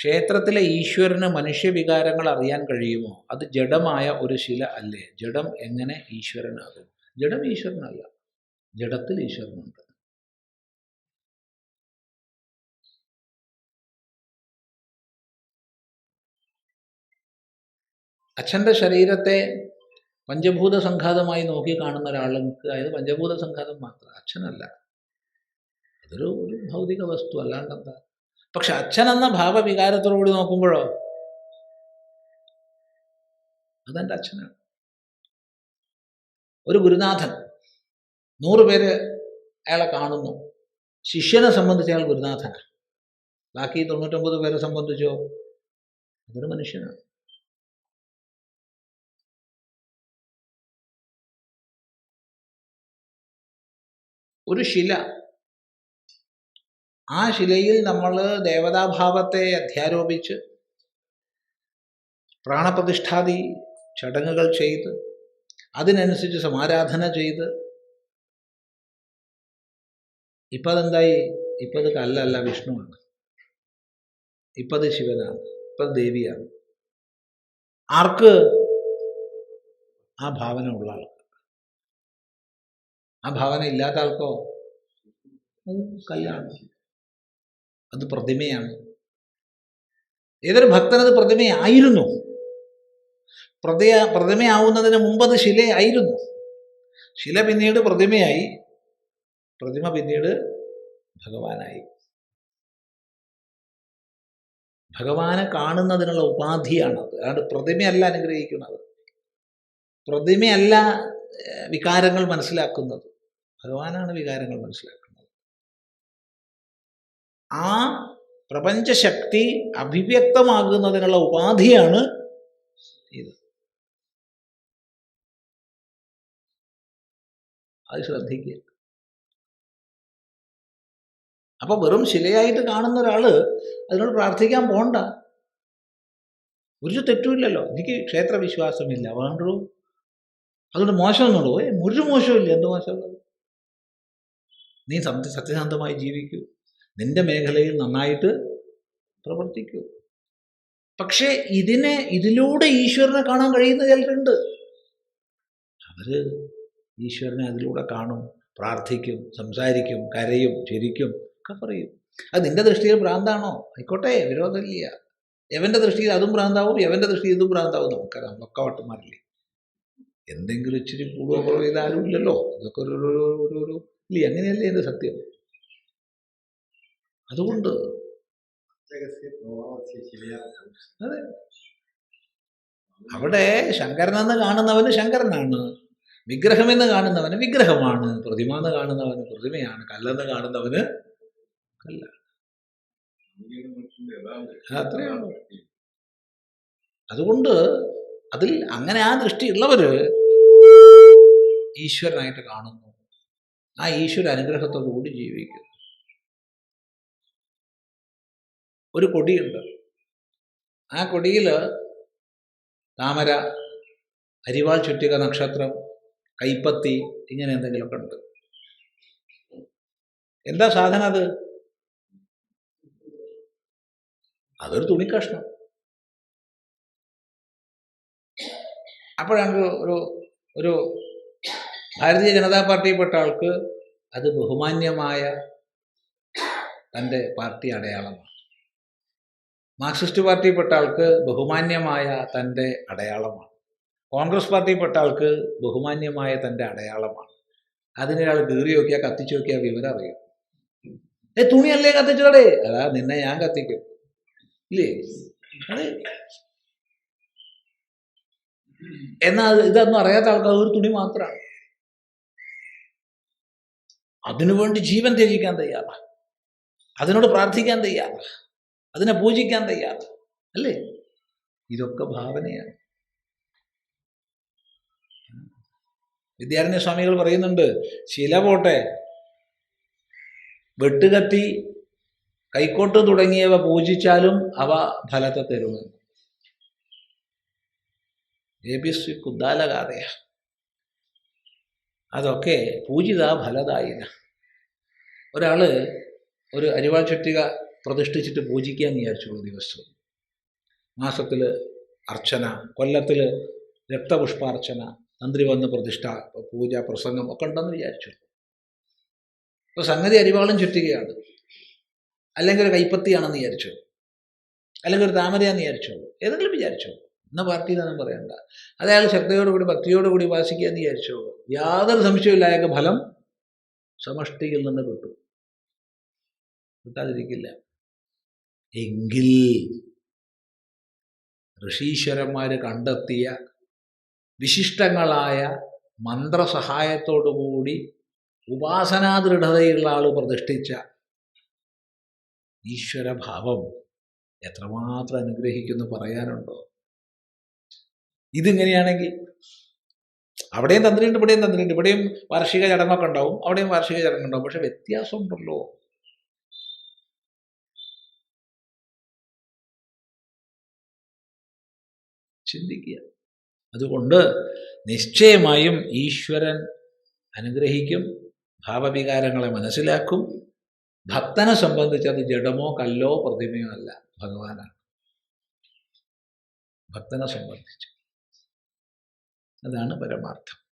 ക്ഷേത്രത്തിലെ ഈശ്വരന് മനുഷ്യവികാരങ്ങൾ അറിയാൻ കഴിയുമോ? അത് ജഡമായ ഒരു ശില അല്ലേ? ജഡം എങ്ങനെ ഈശ്വരനാകും? ജഡം ഈശ്വരനല്ല. ജഡത്തിൽ ഈശ്വരനുണ്ട്. അച്ഛന്റെ ശരീരത്തെ പഞ്ചഭൂത സംഘാതമായി നോക്കി കാണുന്ന ഒരാൾക്ക് അതായത് പഞ്ചഭൂത സംഘാതം മാത്രം അച്ഛനല്ല. അതൊരു ഒരു ഭൗതിക വസ്തു അല്ലാണ്ടെന്താ പക്ഷെ അച്ഛൻ എന്ന ഭാവവികാരത്തോടുകൂടി നോക്കുമ്പോഴോ? അതെന്റെ അച്ഛനാണ്. ഒരു ഗുരുനാഥൻ നൂറ് പേര് അയാളെ കാണുന്നു. ശിഷ്യനെ സംബന്ധിച്ച് അയാൾ ഗുരുനാഥനാണ് ബാക്കി തൊണ്ണൂറ്റൊമ്പത് പേരെ സംബന്ധിച്ചോ? അതൊരു മനുഷ്യനാണ്. ഒരു ശില ആ ശിലയിൽ നമ്മൾ ദേവതാഭാവത്തെ അധ്യാരോപിച്ച് പ്രാണപ്രതിഷ്ഠാദി ചടങ്ങുകൾ ചെയ്ത് അതിനനുസരിച്ച് സമാരാധന ചെയ്ത് ഇപ്പം അതെന്തായി? ഇപ്പം അത് കല്ലല്ല വിഷ്ണുവാണ്. ഇപ്പം അത് ശിവനാണ് ഇപ്പം അത് ദേവിയാണ്. ആർക്ക്? ആ ഭാവന ഉള്ള ആൾക്ക്. ആ ഭാവന ഇല്ലാത്ത ആൾക്കോ? അത് കല്ലാണ് അത് പ്രതിമയാണ്. ഏതൊരു ഭക്തനത് പ്രതിമയായിരുന്നു. പ്രതിയ പ്രതിമയാവുന്നതിന് മുമ്പ് അത് ശിലയായിരുന്നു. ശില പിന്നീട് പ്രതിമയായി. പ്രതിമ പിന്നീട് ഭഗവാനായി. ഭഗവാനെ കാണുന്നതിനുള്ള ഉപാധിയാണത് അതാണ്ട് പ്രതിമയല്ല അനുഗ്രഹിക്കുന്നത്. പ്രതിമയല്ല വികാരങ്ങൾ മനസ്സിലാക്കുന്നത്. ഭഗവാനാണ് വികാരങ്ങൾ മനസ്സിലാക്കുന്നത്. ആ പ്രപഞ്ചശക്തി അഭിവ്യക്തമാകുന്നതിനുള്ള ഉപാധിയാണ് ഇത്. അത് ശ്രദ്ധിക്കുക. അപ്പൊ വെറും ശിലയായിട്ട് കാണുന്ന ഒരാൾ അതിനോട് പ്രാർത്ഥിക്കാൻ പോണ്ട. ഒരു തെറ്റുമില്ലല്ലോ. എനിക്ക് ക്ഷേത്ര വിശ്വാസമില്ല വേണ്ടു. അതുകൊണ്ട് മോശമൊന്നുള്ളൂ ഒരു മോശമില്ല. എന്ത് മോശമുള്ളത്? നീ സത്യ സത്യസന്ധമായി ജീവിക്കൂ. നിന്റെ മേഖലയിൽ നന്നായിട്ട് പ്രവർത്തിക്കൂ. പക്ഷേ ഇതിനെ ഇതിലൂടെ ഈശ്വരനെ കാണാൻ കഴിയുന്ന ചിലരുണ്ട്. അവർ ഈശ്വരനെ അതിലൂടെ കാണും പ്രാർത്ഥിക്കും സംസാരിക്കും കരയും ചിരിക്കും ഒക്കെ പറയും. അത് നിന്റെ ദൃഷ്ടിയിൽ ഭ്രാന്താണോ? ആയിക്കോട്ടെ വിരോധമില്ല. എവന്റെ ദൃഷ്ടിയിൽ അതും ഭ്രാന്താവും എവന്റെ ദൃഷ്ടിയിൽ ഇതും ഭ്രാന്താവും. നമുക്കറിയാം നമ്മളൊക്കെ വട്ടന്മാരില്ലേ? എന്തെങ്കിലും ഇച്ചിരി കൂടുതൽ കുറവോ ഇല്ലല്ലോ ഇതൊക്കെ ഒരു- ഒരു ഒരു ഇല്ലേ? അങ്ങനെയല്ലേ എന്റെ സത്യം? അതുകൊണ്ട് അതെ. അവിടെ ശങ്കരനെന്ന് കാണുന്നവന് ശങ്കരനാണ്. വിഗ്രഹമെന്ന് കാണുന്നവന് വിഗ്രഹമാണ്. പ്രതിമ എന്ന് കാണുന്നവന് പ്രതിമയാണ്. കല്ലെന്ന് കാണുന്നവന് കല്ല അത്രയാണ്. അതുകൊണ്ട് അതിൽ അങ്ങനെ ആ ദൃഷ്ടി ഉള്ളവര് ഈശ്വരനായിട്ട് കാണുന്നു. ആ ഈശ്വര അനുഗ്രഹത്തോടു കൂടി ജീവിക്കുന്നു. ഒരു കൊടിയുണ്ട്. ആ കൊടിയിൽ താമര അരിവാൾ ചുറ്റിക നക്ഷത്രം കൈപ്പത്തി ഇങ്ങനെ എന്തെങ്കിലുമൊക്കെ ഉണ്ട്. എന്താ സാധനം അത്? അതൊരു തുണിക്കഷ്ണം. അപ്പോഴാണ് ഒരു- ഒരു ഭാരതീയ ജനതാ പാർട്ടിയിൽപ്പെട്ട ആൾക്ക് അത് ബഹുമാന്യമായ തന്റെ പാർട്ടി അടയാളമാണ്. മാർക്സിസ്റ്റ് പാർട്ടിയിൽപ്പെട്ട ആൾക്ക് ബഹുമാന്യമായ തന്റെ അടയാളമാണ്. കോൺഗ്രസ് പാർട്ടിയിൽപ്പെട്ട ആൾക്ക് ബഹുമാന്യമായ തന്റെ അടയാളമാണ്. അതിനൊരാൾ കീറി നോക്കിയാൽ കത്തിച്ചു നോക്കിയാൽ വിവരം അറിയും. ഏ തുണിയല്ലേ കത്തിച്ചോടെ? അതാ നിന്നെ ഞാൻ കത്തിക്കും. ഇല്ലേ? എന്നാ എന്നാൽ ഇതൊന്നും അറിയാത്ത ആൾക്കാർ ഒരു തുണി മാത്രമാണ്. അതിനുവേണ്ടി ജീവൻ ത്യജിക്കാൻ തയ്യാറാണ് അതിനോട് പ്രാർത്ഥിക്കാൻ തയ്യാറാ. അതിനെ പൂജിക്കാൻ തയ്യാർ അല്ലേ? ഇതൊക്കെ ഭാവനയാണ്. വിദ്യാരണ്യ സ്വാമികൾ പറയുന്നുണ്ട് ശില പോട്ടെ വെട്ടുകത്തി കൈക്കോട്ട് തുടങ്ങിയവ പൂജിച്ചാലും അവ ഫലത്തെ തരുമെന്ന് എ ബി കുദ്ദാലകാതയ അതൊക്കെ പൂജിത ഫലദായിന. ഒരാൾ ഒരു അരിവാൾ ചുറ്റിക പ്രതിഷ്ഠിച്ചിട്ട് പൂജിക്കാമെന്ന് വിചാരിച്ചോളൂ ദിവസവും മാസത്തിൽ അർച്ചന കൊല്ലത്തിൽ രക്തപുഷ്പാർച്ചന തന്ത്രി വന്ന് പ്രതിഷ്ഠ പൂജ പ്രസംഗം ഒക്കെ ഉണ്ടെന്ന് വിചാരിച്ചു. അപ്പോൾ സംഗതി അരിവാളും ചുറ്റുകയാണ്. അല്ലെങ്കിൽ ഒരു കൈപ്പത്തിയാണെന്ന് വിചാരിച്ചു. അല്ലെങ്കിൽ ഒരു താമരയാണെന്ന് വിചാരിച്ചോളൂ ഏതെങ്കിലും വിചാരിച്ചോളൂ എന്ന എന്നൊന്നും പറയണ്ട. അത് അയാൾ ശ്രദ്ധയോടുകൂടി ഭക്തിയോടുകൂടി ഉപാസിക്കുകയെന്ന് വിചാരിച്ചോളൂ യാതൊരു സംശയമില്ല അയാൾക്ക് ഫലം സമഷ്ടിയിൽ നിന്ന് കിട്ടും. കിട്ടാതിരിക്കില്ല. എങ്കിൽ ഋഷീശ്വരന്മാർ കണ്ടെത്തിയ വിശിഷ്ടങ്ങളായ മന്ത്രസഹായത്തോടുകൂടി ഉപാസനാദൃഢതയുള്ള ആൾ പ്രതിഷ്ഠിച്ച ഈശ്വരഭാവം എത്രമാത്രം അനുഗ്രഹിക്കുന്നു പറയാനുണ്ടോ? ഇതിങ്ങനെയാണെങ്കിൽ അവിടെയും തന്ത്രിയുണ്ട് ഇവിടെയും തന്ത്രിയുണ്ട്. ഇവിടെയും വാർഷിക ചടങ്ങൊക്കെ ഉണ്ടാവും അവിടെയും വാർഷിക ചടങ്ങുണ്ടാവും. പക്ഷെ വ്യത്യാസമുണ്ടല്ലോ. ചിന്തിക്കുക. അതുകൊണ്ട് നിശ്ചയമായും ഈശ്വരൻ അനുഗ്രഹിക്കും ഭാവവികാരങ്ങളെ മനസ്സിലാക്കും. ഭക്തനെ സംബന്ധിച്ച് അത് ജഡമോ കല്ലോ പ്രതിമയോ അല്ല ഭഗവാനാണ്. ഭക്തനെ സംബന്ധിച്ച്. അതാണ് പരമാർത്ഥം.